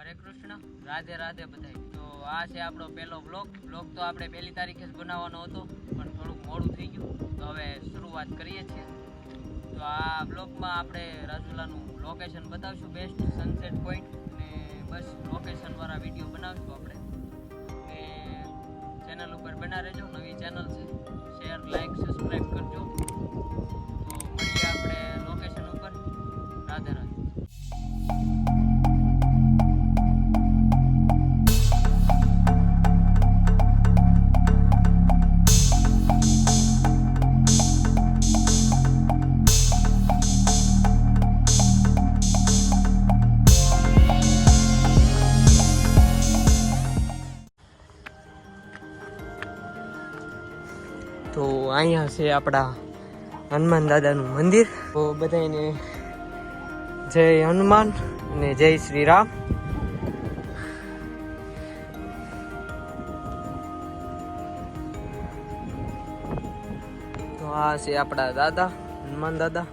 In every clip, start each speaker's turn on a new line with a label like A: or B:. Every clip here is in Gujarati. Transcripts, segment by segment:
A: હરે કૃષ્ણ, રાધે રાધે બધાય. તો આ છે આપણો પહેલો બ્લોગ બ્લોગ તો આપણે પહેલી તારીખે જ બનાવવાનો હતો, પણ થોડુંક મોડું થઈ ગયું. તો હવે શરૂઆત કરીએ છીએ. તો આ બ્લોગમાં આપણે રાજુલાનું લોકેશન બતાવશું. બેસ્ટ સનસેટ પોઈન્ટ ને બસ લોકેશનવાળા વીડિયો બનાવશું આપણે. ને ચેનલ ઉપર બના રહેજો. નવી ચેનલ છે. શેર લાઈક અહીંયા છે આપણા હનુમાન દાદાનું મંદિર. તો બધાને જય હનુમાન અને જય શ્રી રામ. તો આ છે આપણા દાદા, હનુમાન દાદા.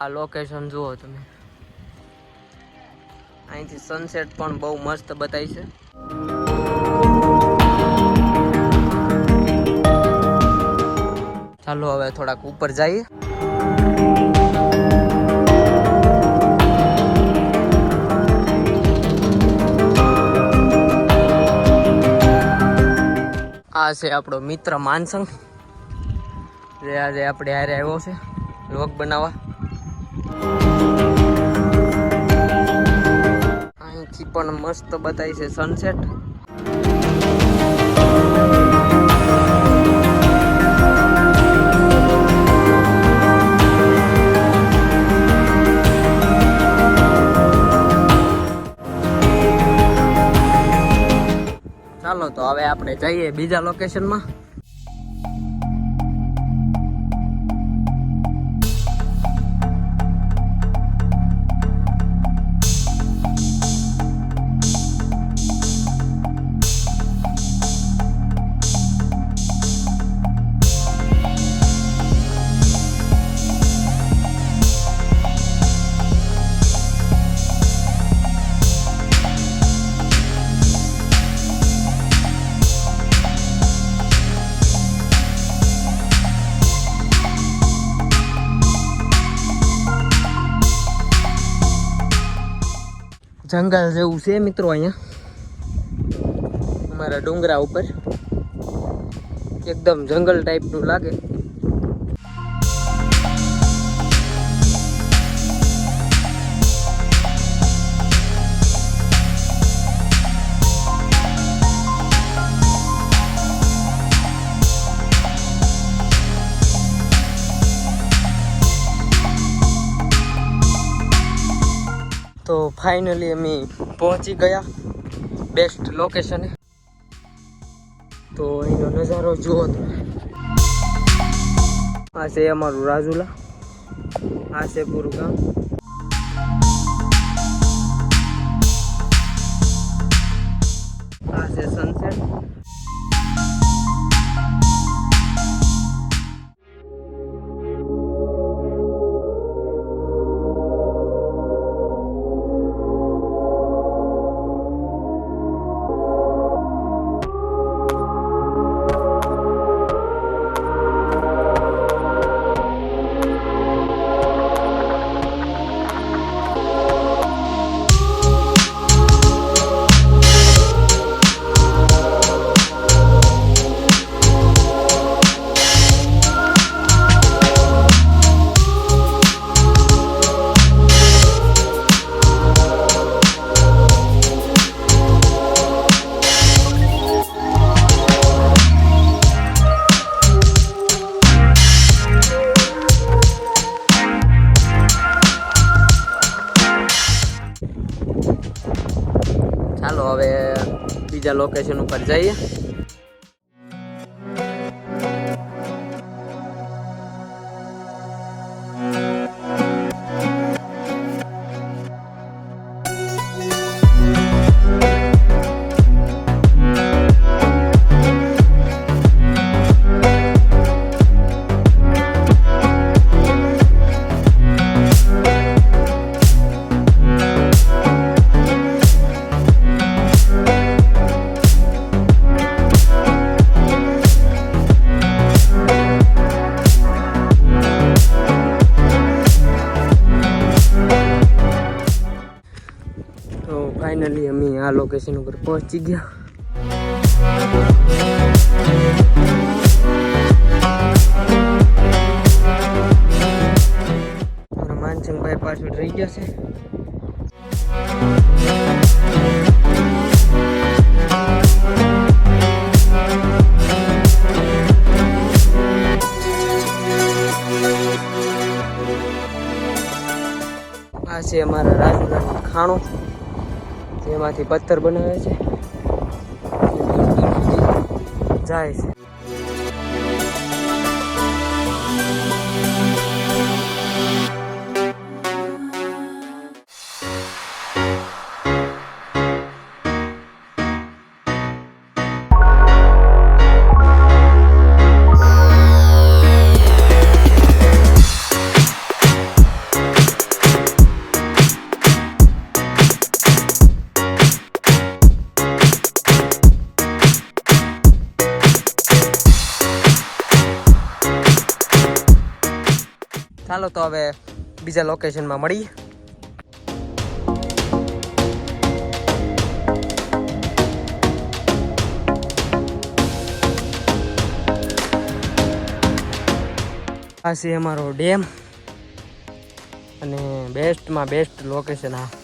A: આ લોકેશન જુઓ તમે. અહીંથી સનસેટ પણ બહુ મસ્ત બતાવી છે. ચાલો હવે થોડાક ઉપર જઈએ. આ છે આપણો મિત્ર માનસંગ. જે આજે આપણે હારે આવ્યો છે. લોક બનાવવા. પણ મસ્ત બતાવી છે સનસેટ ચાલો તો હવે આપણે જઈએ બીજા લોકેશનમાં જંગલ જેવું છે મિત્રો અહીંયા. અમારા ડુંગરા ઉપર. એકદમ જંગલ ટાઈપનું લાગે. તો ફાઇનલી અમે પહોંચી ગયા. બેસ્ટ લોકેશને તો અહીંનો નજારો જુઓ તમે. આ છે અમારું રાજુલા. આ છે પૂરું ગામ આ છે સનસેટ બીજા લોકેશન ઉપર જઈએ. આ લોકેશન ઉપર પહોંચી ગયા. માનસિંહભાઈ પાછળ રહી ગયા છે. આ છે અમારા રાજુલાનું ખાણું. જેમાંથી પથ્થર બનાવે છે. જાય છે. ચાલો તો હવે બીજા લોકેશનમાં મળીએ. આ છે અમારો ડેમ. અને બેસ્ટમાં બેસ્ટ લોકેશન આ.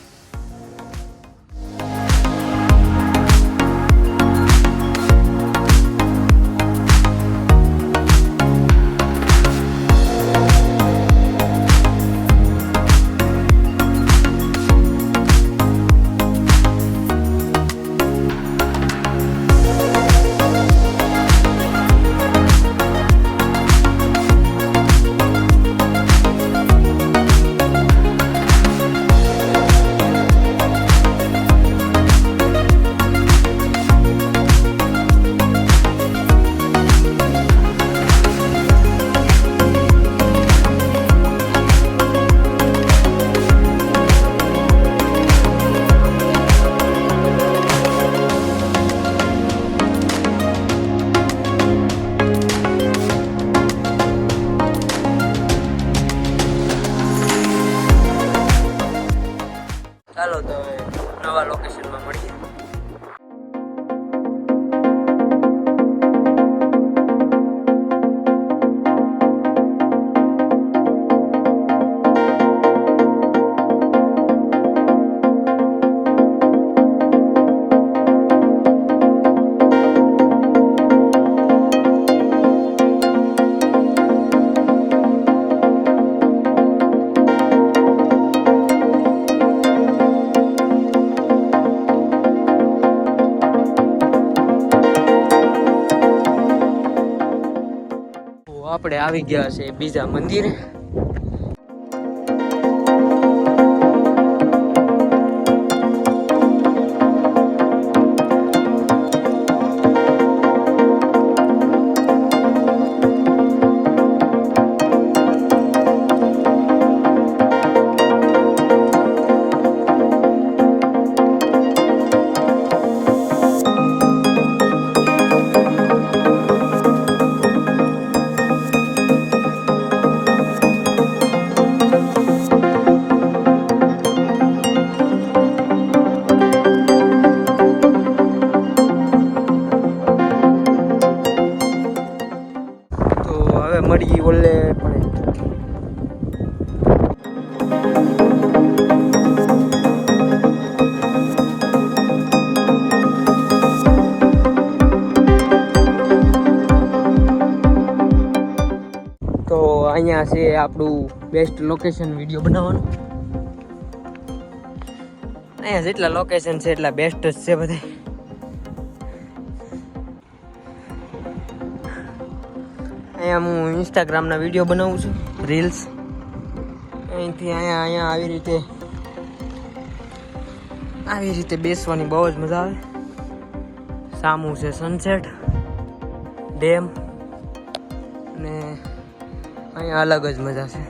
A: ચાલો તો હવે નવા લોકેશનમાં મળીએ આવી ગયા છે બીજા મંદિરે. અહીંયા છે આપણું બેસ્ટ લોકેશન વીડિયો બનાવવાનું. અહીંયા જેટલા લોકેશન છે એટલા બેસ્ટ જ છે બધા અહીંયા હું ઇન્સ્ટાગ્રામના વીડિયો બનાવું છું રીલ્સ અહીંથી અહીંયા અહીંયા આવી રીતે આવી રીતે બેસવાની બહુ જ મજા આવે. સામું છે સનસેટ ડેમ અહીંયા અલગ જ મજા છે.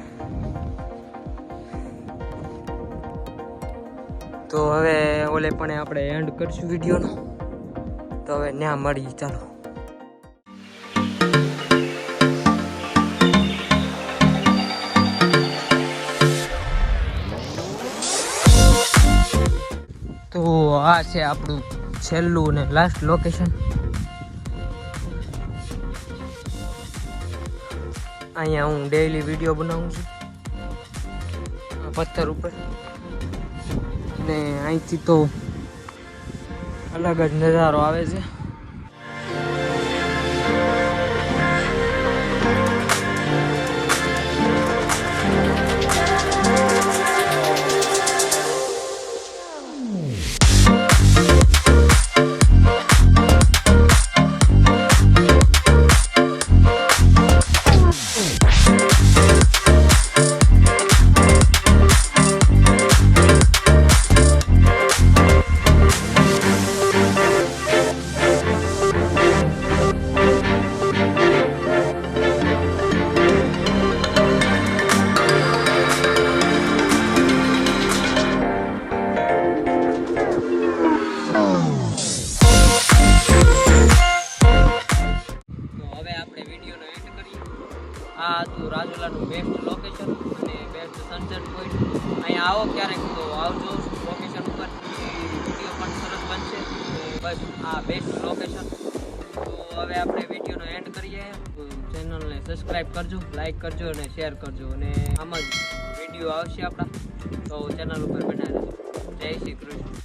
A: તો હવે ઓલે પણ આપણે એન્ડ કરશું વિડીયોનો. તો હવે ત્યાં મળી ચાલો. તો આ છે આપણું છેલ્લું ને લાસ્ટ લોકેશન અહીંયા હું ડેઈલી વીડિયો બનાવું છું. પથ્થર ઉપર. ને અહીંથી તો અલગ જ નજારો આવે છે. આવો ક્યારેક તો આવજો લોકેશન ઉપર. વીડિયો પણ સરસ બનશે. બસ આ બેસ્ટ લોકેશન તો હવે આપણે વિડીયોનો એન્ડ કરીએ. ચેનલને સબસ્ક્રાઈબ કરજો લાઈક કરજો અને શેર કરજો. અને આમ જ વીડિયો આવશે આપણા. તો ચેનલ ઉપર બનાવી જય શ્રી કૃષ્ણ.